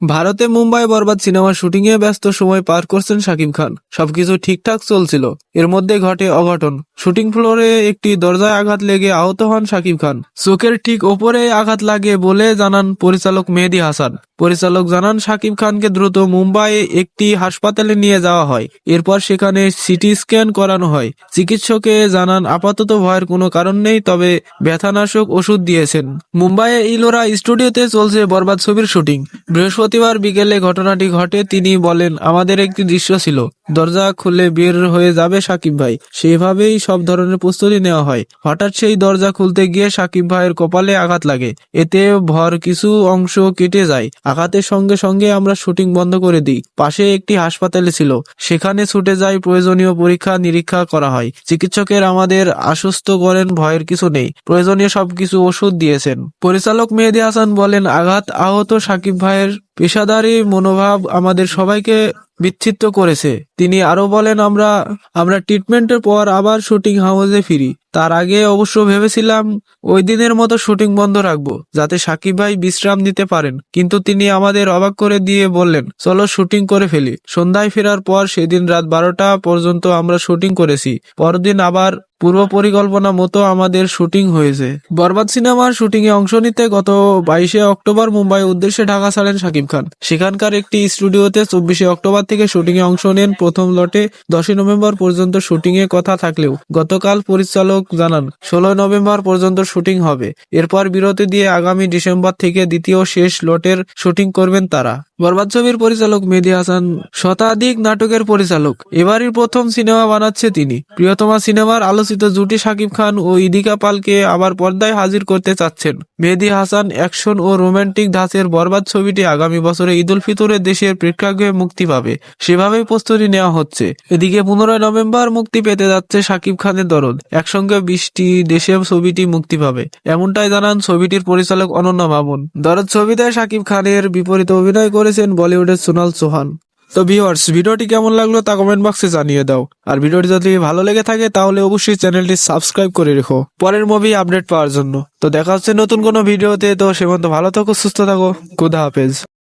ভারতে মুম্বাই বরবাদ সিনেমার শুটিং এ ব্যস্ত সময় পার করছেন শাকিব খান। সবকিছু ঠিকঠাক চলছিল। এর মধ্যে ঘটে অঘটন। শুটিং ফ্লোরে একটি দরজায় আঘাত লেগে আহত হন শাকিব খান। চোখের ঠিক ওপরে আঘাত লাগে বলে জানান পরিচালক মেহেদি হাসান। পরিচালক জানান শাকিব খানকে দ্রুত মুম্বাইয়ে একটি হাসপাতালে নিয়ে যাওয়া হয়। এরপর সেখানে সিটি স্ক্যান করানো হয়। চিকিৎসকে জানান, আপাতত ভয়ের কোনো কারণ নেই, তবে ব্যথানাশক ওষুধ দিয়েছেন। মুম্বাইয়ে ইলোরা স্টুডিওতে চলছে বরবাদ ছবির শুটিং। বৃহস্পতিবার বিকেলে ঘটনাটি ঘটে, তিনি বলেন, আমাদের একটি দৃশ্য ছিল। দরজা খুলে বের হয়ে যাবে সাকিব ভাই। সেভাবেই সব ধরনের প্রস্তুতি নেওয়া হয়। হঠাৎ সেই দরজা খুলতে গিয়ে সাকিব ভাইয়ের কপালে আঘাত লাগে। এতে ভর কিছু অংশ কেটে যায়। আঘাতের সঙ্গে সঙ্গে আমরা শুটিং বন্ধ করে দিই। পাশে একটি হাসপাতালে ছিল। সেখানে ছুটে যাই প্রয়োজনীয় পরীক্ষা নিরীক্ষা করা হয়। চিকিৎসকের আমাদের আশ্বস্ত করেন, ভয়ের কিছু নেই। প্রয়োজনীয় সবকিছু ওষুধ দিয়েছেন। পরিচালক মেহেদী হাসান বলেন, আঘাত আহত সাকিব ভাইয়ের পেশাদারি মনোভাব আমাদের সবাইকে বিচ্ছিত্ত করেছে। তিনি আরও বলেন, আমরা আমরা ট্রিটমেন্টের পর আবার শুটিং হাউসে ফিরি। তার আগে অবশ্য ভেবেছিলাম ওই দিনের মতো শুটিং বন্ধ রাখব, যাতে সাকিব ভাই বিশ্রাম নিতে পারেন। কিন্তু তিনি আমাদের অবাক করে দিয়ে বললেন, চলো শুটিং করে ফেলি। সন্ধ্যায় ফেরার পর সেদিন রাত বারোটা পর্যন্ত আমরা শুটিং করেছি। পরদিন আবার পূর্ব পরিকল্পনা মতো আমাদের শুটিং হয়েছে। বরবাদ সিনেমার শুটিং এ অংশ নিতে গত বাইশে অক্টোবর মুম্বাই উদ্দেশ্যে ঢাকা ছাড়েন শাকিব খান। সেখানকার একটি স্টুডিওতে চব্বিশে অক্টোবর থেকে শুটিং এ অংশ নেন প্রথম লটে দশই নভেম্বর পর্যন্ত শুটিং এ কথা থাকলেও গতকাল পরিচালক জানান, ষোলোই নভেম্বর পর্যন্ত শুটিং হবে। এরপর বিরতি দিয়ে আগামী ডিসেম্বর থেকে দ্বিতীয় শেষ লটের শুটিং করবেন তারা। বরবাদ ছবির পরিচালক মেহেদী হাসান, শতাধিক নাটকের পরিচালক। এবারই প্রথম সিনেমা বানাচ্ছে তিনি। প্রিয়তমা সিনেমার আলোচিত জুটি শাকিব খান ও ইদিকা পালকে আবার পর্দায় হাজির করতে চাচ্ছেন। মেহেদী হাসান অ্যাকশন ও রোমান্টিক ধাঁচের বরবাদ ছবিটি আগামী বছরে ঈদুল ফিতরে দেশের প্রেক্ষাগৃহে মুক্তি পাবে। সেভাবেই প্রস্তুতি নেওয়া হচ্ছে। এদিকে পনেরোই নভেম্বর মুক্তি পেতে যাচ্ছে শাকিব খানের দরদ। একসঙ্গে বৃষ্টি দেশে ছবিটি মুক্তি পাবে। এমনটাই জানান ছবিটির পরিচালক অনন্য মামুন দরদ ছবিতে শাকিব খানের বিপরীতে অভিনয় করেছেন বলিউডের সোনাল চৌহান তো ভিউয়ার্স ভিডিওটি কেমন লাগল তা কমেন্ট বক্সে জানিয়ে দাও। আর ভিডিওটি যদি ভালো লেগে থাকে, তাহলে অবশ্যই চ্যানেলটি সাবস্ক্রাইব করে রেখো। পরের মুভি আপডেট পাওয়ার জন্য। তো দেখা হচ্ছে নতুন কোনো ভিডিওতে। তো সে পর্যন্ত ভালো থাকো, সুস্থ থাকো। খুদা হাফেজ।